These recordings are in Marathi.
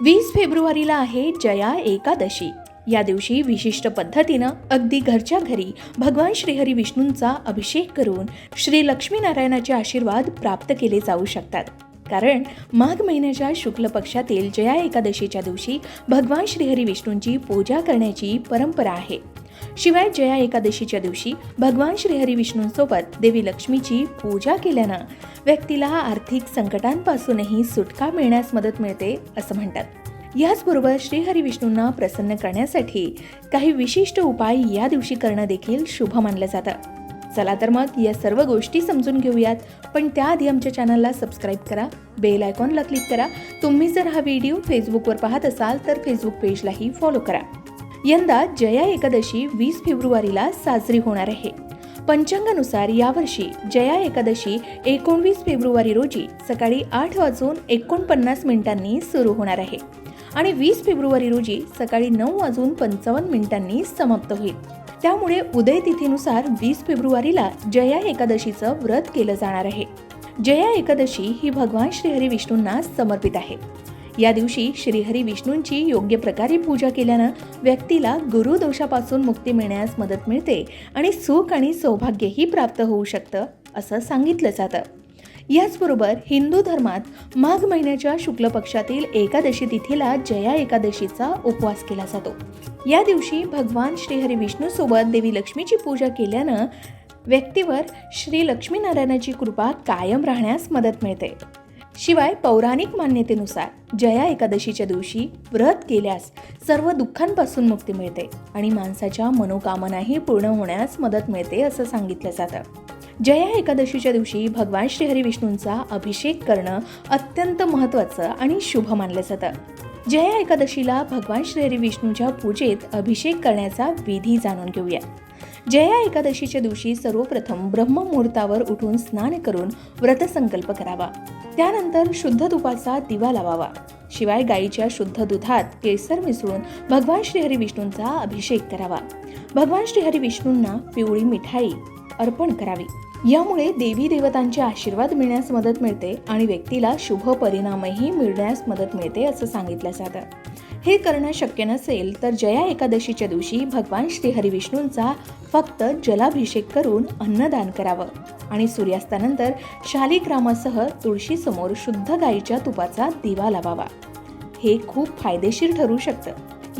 वीस फेब्रुवारीला आहे जया एकादशी. या दिवशी विशिष्ट पद्धतीनं अगदी घरच्या घरी भगवान श्रीहरी विष्णूंचा अभिषेक करून श्री लक्ष्मीनारायणाचे आशीर्वाद प्राप्त केले जाऊ शकतात. कारण माघ महिन्याच्या शुक्ल पक्षातील जया एकादशीच्या दिवशी भगवान श्रीहरी विष्णूंची पूजा करण्याची परंपरा आहे. शिवाय जया एकादशीच्या दिवशी भगवान श्रीहरी विष्णूंसोबत देवी लक्ष्मीची पूजा केल्यानं व्यक्तीला आर्थिक संकटांपासूनही सुटका मिळण्यास मदत मिळते असं म्हणतात. याचबरोबर श्रीहरी विष्णूंना प्रसन्न करण्यासाठी काही विशिष्ट उपाय या दिवशी करणं देखील शुभ मानलं जातं. चला तर मग या सर्व गोष्टी समजून घेऊयात. पण त्याआधी आमच्या चॅनलला सबस्क्राईब करा बेल आयकॉनला क्लिक करा. तुम्ही जर हा व्हिडिओ फेसबुकवर पाहत असाल तर फेसबुक पेजलाही फॉलो करा. यंदा जया एकादशी वीस फेब्रुवारीला साजरी होणार आहे. पंचांगानुसार यावर्षी जया एकादशी एकोणवीस फेब्रुवारी रोजी सकाळी आठ वाजून एकोणपन्नास मिनिटांनी सुरू होणार आहे. आणि वीस फेब्रुवारी रोजी सकाळी नऊ वाजून पंचावन्न मिनिटांनी समाप्त होईल. त्यामुळे उदय तिथीनुसार वीस फेब्रुवारीला जया एकादशीचं व्रत केलं जाणार आहे. जया एकादशी ही भगवान श्रीहरी विष्णूंना समर्पित आहे. या दिवशी श्रीहरी विष्णूंची योग्य प्रकारे पूजा केल्यानं व्यक्तीला गुरुदोषापासून मुक्ती मिळण्यास मदत मिळते आणि सुख आणि सौभाग्यही प्राप्त होऊ शकतं असं सांगितलं जातं. याचबरोबर हिंदू धर्मात माघ महिन्याच्या शुक्ल पक्षातील एकादशी तिथीला जया एकादशीचा उपवास केला जातो. या दिवशी भगवान श्रीहरी विष्णूसोबत देवी लक्ष्मीची पूजा केल्यानं व्यक्तीवर श्री लक्ष्मीनारायणाची कृपा कायम राहण्यास मदत मिळते. शिवाय पौराणिक मान्यतेनुसार जया एकादशीच्या दिवशी व्रत केल्यास सर्व दुःखांपासून मुक्ती मिळते आणि माणसाच्या मनोकामनाही पूर्ण होण्यास मदत मिळते असं सांगितलं जातं. जया एकादशीच्या दिवशी भगवान श्रीहरी विष्णूंचा अभिषेक करणं अत्यंत महत्त्वाचं आणि शुभ मानलं जातं. जया एकादशीला भगवान श्रीहरी विष्णूच्या पूजेत अभिषेक करण्याचा विधी जाणून घेऊया. जया एकादशीच्या दिवशी सर्वप्रथम ब्रह्ममुहूर्तावर उठून स्नान करून व्रतसंकल्प करावा. त्यानंतर शुद्ध तुपाचा दिवा लावावा. शिवाय गाईच्या शुद्ध दुधात केसर मिसळून भगवान श्रीहरी विष्णूंचा अभिषेक करावा. भगवान श्रीहरी विष्णूंना पिवळी मिठाई अर्पण करावी. यामुळे देवी देवतांचे आशीर्वाद मिळण्यास मदत मिळते आणि व्यक्तीला शुभ परिणामही मिळण्यास मदत मिळते असं सांगितलं जातं हे करणं शक्य नसेल तर जया एकादशीच्या दिवशी भगवान श्रीहरी विष्णूंचा फक्त जलाभिषेक करून अन्नदान करावं आणि सूर्यास्तानंतर शालिग्रामासह तुळशीसमोर शुद्ध गाईच्या तुपाचा दिवा लावावा. हे खूप फायदेशीर ठरू शकतं.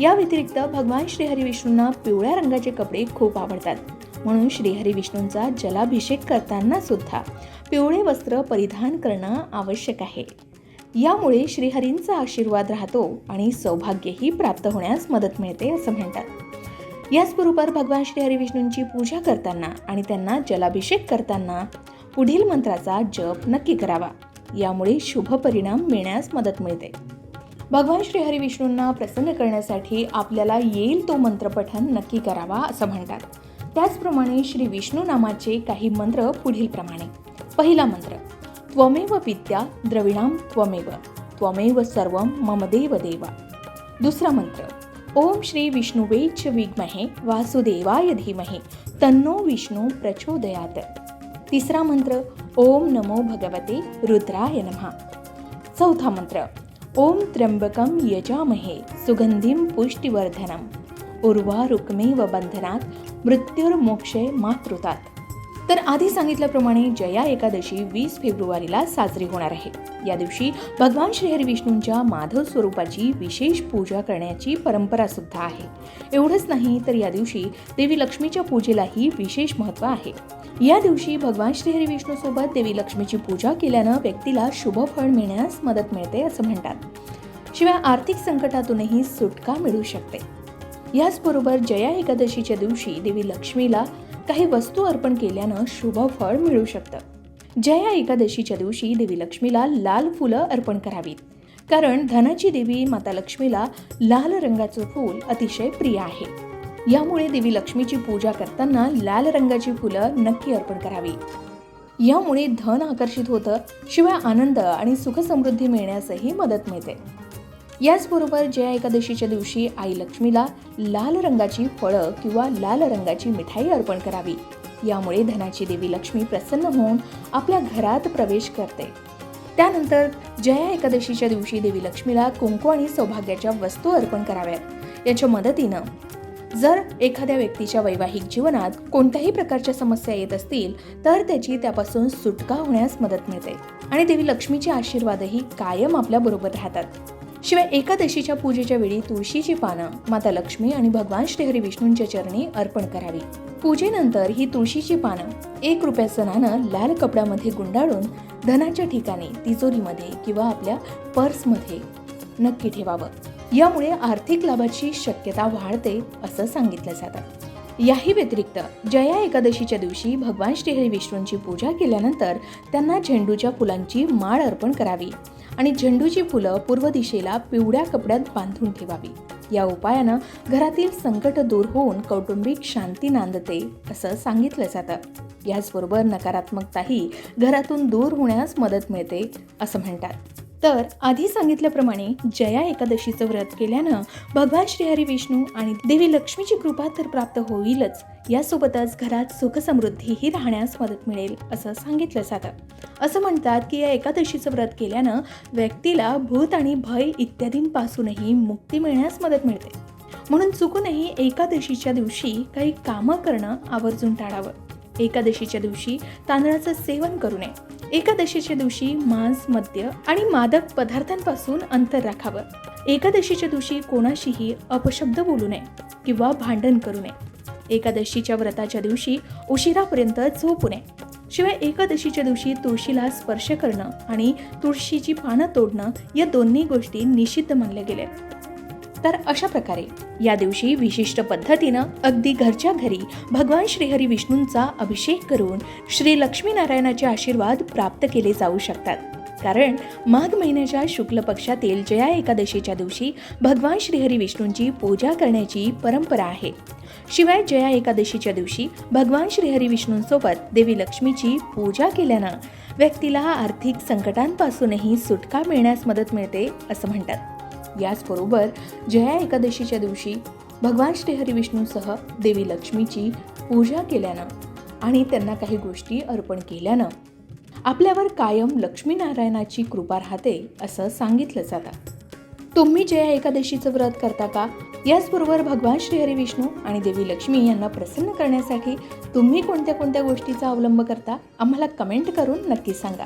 या व्यतिरिक्त भगवान श्रीहरी विष्णूंना पिवळ्या रंगाचे कपडे खूप आवडतात. म्हणून श्रीहरी विष्णूंचा जलाभिषेक करताना सुद्धा पिवळे वस्त्र परिधान करणं आवश्यक आहे. यामुळे श्रीहरींचा आशीर्वाद राहतो आणि सौभाग्यही प्राप्त होण्यास मदत मिळते असं म्हणतात. याचबरोबर भगवान श्रीहरी विष्णूंची पूजा करताना आणि त्यांना जलाभिषेक करताना पुढील मंत्राचा जप नक्की करावा. यामुळे शुभ परिणाम मिळण्यास मदत मिळते. भगवान श्रीहरी विष्णूंना प्रसन्न करण्यासाठी आपल्याला येईल तो मंत्रपठन नक्की करावा असं म्हणतात. त्याचप्रमाणे श्री विष्णू नामाचे काही मंत्र पुढील प्रमाणे. पहिला मंत्र त्वमेव विद्या द्रविणाम त्वमेव त्वमेव सर्व मम देव देवा. दुसरा मंत्र ओम श्री विष्णुवे च विद्महे वासुदेवाय धीमहे तन्नो विष्णू प्रचोदयात. तिसरा मंत्र ओम नमो भगवते रुद्राय नमः. चौथा मंत्र ओम त्र्यंबकम यजामहे सुगंधिम पुष्टिवर्धनम. उर्वारुकमेव बंधनात मृत्युर्मोक्षे मातृतात तर आधी सांगितल्याप्रमाणे जया एकादशी वीस फेब्रुवारीला साजरी होणार आहे. या दिवशी भगवान श्रीहरी विष्णूंच्या माधव स्वरूपाची विशेष पूजा करण्याची परंपरा सुद्धा आहे. एवढंच नाही तर या दिवशी देवी लक्ष्मीच्या पूजेलाही विशेष महत्त्व आहे. या दिवशी भगवान श्रीहरी विष्णूसोबत देवी लक्ष्मीची पूजा केल्यानं व्यक्तीला शुभ फळ मिळण्यास मदत मिळते असं म्हणतात. शिवाय आर्थिक संकटातूनही सुटका मिळू शकते. याचबरोबर जया एकादशीच्या दिवशी देवी लक्ष्मीला काही वस्तू अर्पण केल्यानं शुभ फळ मिळू शकतं. जया एकादशीच्या दिवशी देवी लक्ष्मीला लाल फुलं अर्पण करावीत. कारण धनाची देवी माता लक्ष्मीला लाल रंगाचं फूल अतिशय प्रिय आहे. यामुळे देवी लक्ष्मीची पूजा करताना लाल रंगाची फुलं नक्की अर्पण करावी. यामुळे धन आकर्षित होतं शिवाय आनंद आणि सुखसमृद्धी मिळण्यासही मदत मिळते. याचबरोबर जया एकादशीच्या दिवशी आई लक्ष्मीला लाल रंगाची फळं किंवा लाल रंगाची मिठाई अर्पण करावी. यामुळे धनाची देवी लक्ष्मी प्रसन्न होऊन आपल्या घरात प्रवेश करते. त्यानंतर जया एकादशीच्या दिवशी देवी लक्ष्मीला कुंकू आणि सौभाग्याच्या वस्तू अर्पण कराव्यात. याच्या मदतीनं जर एखाद्या व्यक्तीच्या वैवाहिक जीवनात कोणत्याही प्रकारच्या समस्या येत असतील तर त्याची त्यापासून सुटका होण्यास मदत मिळते. आणि देवी लक्ष्मीचे आशीर्वादही कायम आपल्या बरोबर राहतात. शिवाय एकादशीच्या पूजेच्या वेळी तुळशीची पानं माता लक्ष्मी आणि भगवान श्रीहरी विष्णूंच्या चरणी अर्पण करावी. पूजेनंतर ही तुळशीची पानं एक रुपयाचं नाणं लाल कपड्यामध्ये गुंडाळून धनाच्या ठिकाणी तिजोरीमध्ये किंवा आपल्या पर्समध्ये नक्की ठेवावं. यामुळे आर्थिक लाभाची शक्यता वाढते असं सांगितलं जातं. याही व्यतिरिक्त जया एकादशीच्या दिवशी भगवान श्रीहरी विष्णूंची पूजा केल्यानंतर त्यांना झेंडूच्या फुलांची माळ अर्पण करावी आणि झेंडूची फुलं पूर्व दिशेला पिवळ्या कपड्यात बांधून ठेवावी. या उपायानं घरातील संकट दूर होऊन कौटुंबिक शांती नांदते असं सांगितलं जातं. याचबरोबर नकारात्मकताही घरातून दूर होण्यास मदत मिळते असं म्हणतात. तर आधी सांगितल्याप्रमाणे जया एकादशीचं व्रत केल्यानं भगवान श्रीहरी विष्णू आणि देवी लक्ष्मीची कृपा तर प्राप्त होईलच. यासोबतच घरात सुखसमृद्धीही राहण्यास मदत मिळेल असं सांगितलं जातं. असं म्हणतात की या एकादशीचं व्रत केल्यानं व्यक्तीला भूत आणि भय इत्यादींपासूनही मुक्ती मिळण्यास मदत मिळते. म्हणून चुकूनही एकादशीच्या दिवशी काही कामं करणं आवर्जून टाळावं. एकादशीच्या दिवशी तांदळाचं सेवन करू नये. एकादशीच्या दिवशी मांस मद्य आणि मादक पदार्थांपासून अंतर राखावं. एकादशीच्या दिवशी कोणाशीही अपशब्द बोलू नये किंवा भांडण करू नये. एकादशीच्या व्रताच्या दिवशी उशिरापर्यंत झोपू नये. शिवाय एकादशीच्या दिवशी तुळशीला स्पर्श करणं आणि तुळशीची पानं तोडणं या दोन्ही गोष्टी निषिद्ध मानल्या गेल्या. तर अशा प्रकारे या दिवशी विशिष्ट पद्धतीनं अगदी घरच्या घरी भगवान श्रीहरी विष्णूंचा अभिषेक करून श्री लक्ष्मीनारायणाचे आशीर्वाद प्राप्त केले जाऊ शकतात. कारण माघ महिन्याच्या शुक्ल पक्षातील जया एकादशीच्या दिवशी भगवान श्रीहरी विष्णूंची पूजा करण्याची परंपरा आहे. शिवाय जया एकादशीच्या दिवशी भगवान श्रीहरी विष्णूंसोबत देवी लक्ष्मीची पूजा केल्यानं व्यक्तीला आर्थिक संकटांपासूनही सुटका मिळण्यास मदत मिळते असं म्हणतात. याचबरोबर जया एकादशीच्या दिवशी भगवान श्रीहरी विष्णूसह देवी लक्ष्मीची पूजा केल्यानं आणि त्यांना काही गोष्टी अर्पण केल्यानं आपल्यावर कायम लक्ष्मीनारायणाची कृपा राहते असं सांगितलं जातं. तुम्ही जया एकादशीचं व्रत करता का? याचबरोबर भगवान श्रीहरी विष्णू आणि देवी लक्ष्मी यांना प्रसन्न करण्यासाठी तुम्ही कोणत्या कोणत्या गोष्टीचा अवलंब करता? आम्हाला कमेंट करून नक्की सांगा.